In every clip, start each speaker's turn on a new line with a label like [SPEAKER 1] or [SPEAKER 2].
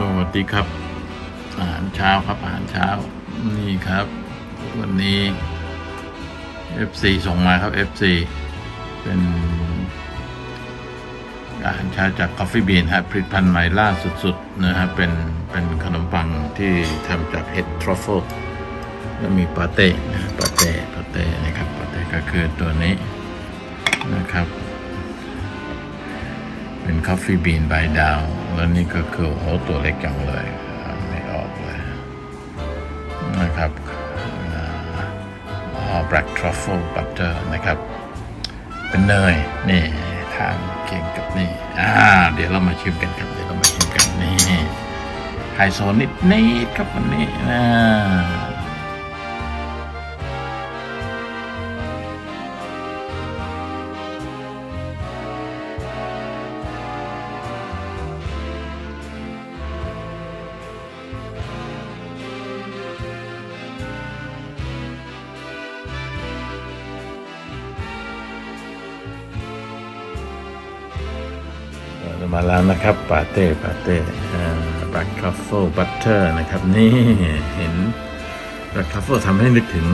[SPEAKER 1] สวัสดีครับ อาหารเช้าครับอาหารเช้า นี่ครับ วันนี้ FC ส่งมาครับ FC เป็นอาหารเช้าจาก Coffee Bean ฮะผลิตภัณฑ์ใหม่ล่าสุดๆนะฮะเป็นเป็นขนมปังที่ทำจากเห็ดทรัฟเฟิลแล้วมีปาเต้นะปาเต้ปาเต้นะครับปาเต้ก็คือตัวนี้นะครับ เป็นคอฟฟี่บีนใบดาว แล้วนี่ก็คือโอ้ตัวเล็กจังเลยไม่ออกเลย นะครับอ๋อ black truffle butter นะครับ เป็นเนย นี่ทานเคียงกับนี่อ่าเดี๋ยวเรามาชิมกันครับ เดี๋ยวเรามาชิมกันนี่ไฮโซนิดนิดครับวันนี้อ่า มาแล้วนะครับปาเต้ปาเต้บัตทรัฟเฟิลบัตเตอร์นะครับ นี่เห็นบัตทรัฟเฟิลทำให้นึกถึง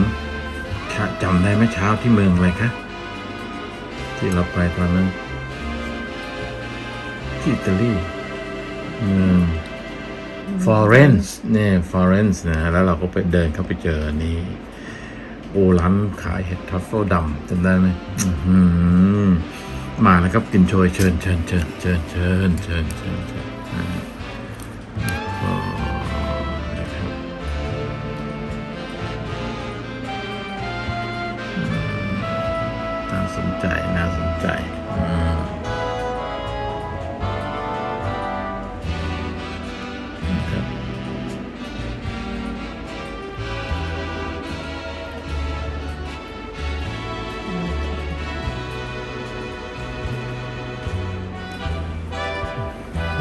[SPEAKER 1] จำได้ไหมเช้าที่เมืองอะไรคะที่เราไปตอนนั้น ที่อิตาลีเมืองฟลอเรนซ์เนี่ยฟลอเรนซ์นะฮะแล้วเราก็ไปเดินเข้าไปเจอนี่โอ้ร้านขายเห็ดทัฟเฟิลดำจำได้ไหมอื้อหือ มาแล้วครับกินโชยเชิญเชิญเชิญเชิญเชิญเชิญเชิญ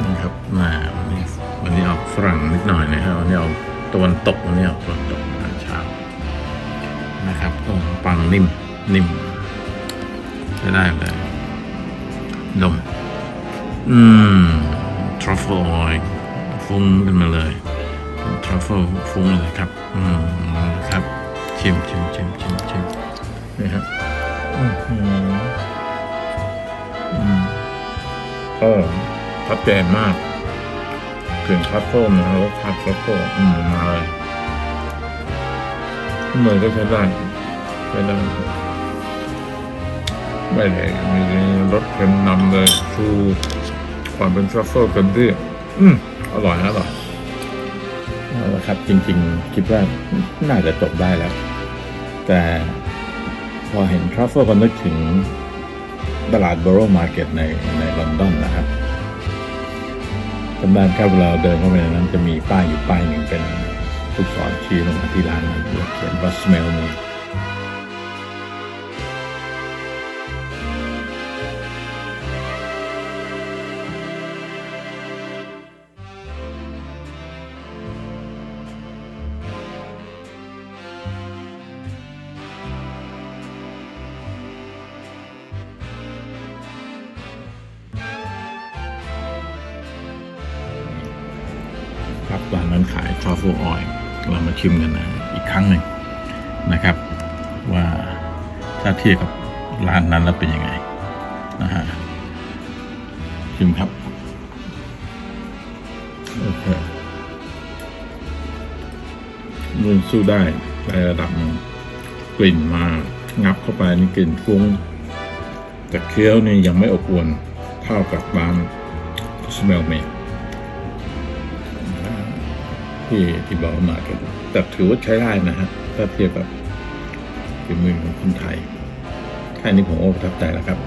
[SPEAKER 1] นะครับมาวันนี้วันนี้ออกฝรั่งนิดหน่อยนะครับวันนี้ออกตะวันตกวันนี้ออกตะวันตกอาหารเช้านะครับตรงปังนิ่มนิ่มใช้ได้เลยดมอืมทรัฟเฟิลออยฟุ้งขึ้นมาเลยทรัฟเฟิลฟุ้งเลยครับ อืมครับชิมชิมชิมชิมชิมนี่ครับอือหืออืมโอ้ ชัดเจนมากถึงทรัฟเฟิลนะรสชาติทรัฟเฟิลอืมมาเลยเนก็ใช้ได้ใช้ได้ไม่ได้มีรสเค็มนำเลยชูความเป็นทรัฟเฟิลเต็มที่อืมอร่อยนะอร่อยเอาละครับจริงๆ คิดว่าน่าจะจบได้แล้ว แต่พอเห็นทรัฟเฟิลก็นึกถึงตลาดบร o มาร์เก็ตในในลอนดอนนะครับ จำได้ครับเราเดินเข้าไปในนั้นจะมีป้ายอยู่ป้ายหนึ่งเป็นลูกศรชี้ลงมาที่ร้านนั้นแล้วเขียนว่า ครับร้านนั้นขายทรัฟเฟิลออยล์เรามาชิมกันนะอีกครั้งหนึ่งนะครับ ว่าถ้าเทียบกับร้านนั้นแล้วเป็นยังไงนะฮะชิมครับโอเคมันสู้ได้ในระดับนึงกลิ่นมางับเข้าไปนี่กลิ่นฟุ้งแต่เคี้ยวนี่ยังไม่อบอวนเท่ากับร้าน smell me ที่ที่บอกมากันแต่ถือว่าใช้ได้นะฮะถ้าเทียบกับฝีมือของคนไทยแค่นี้ผมก็ประทับใจแล้วครับ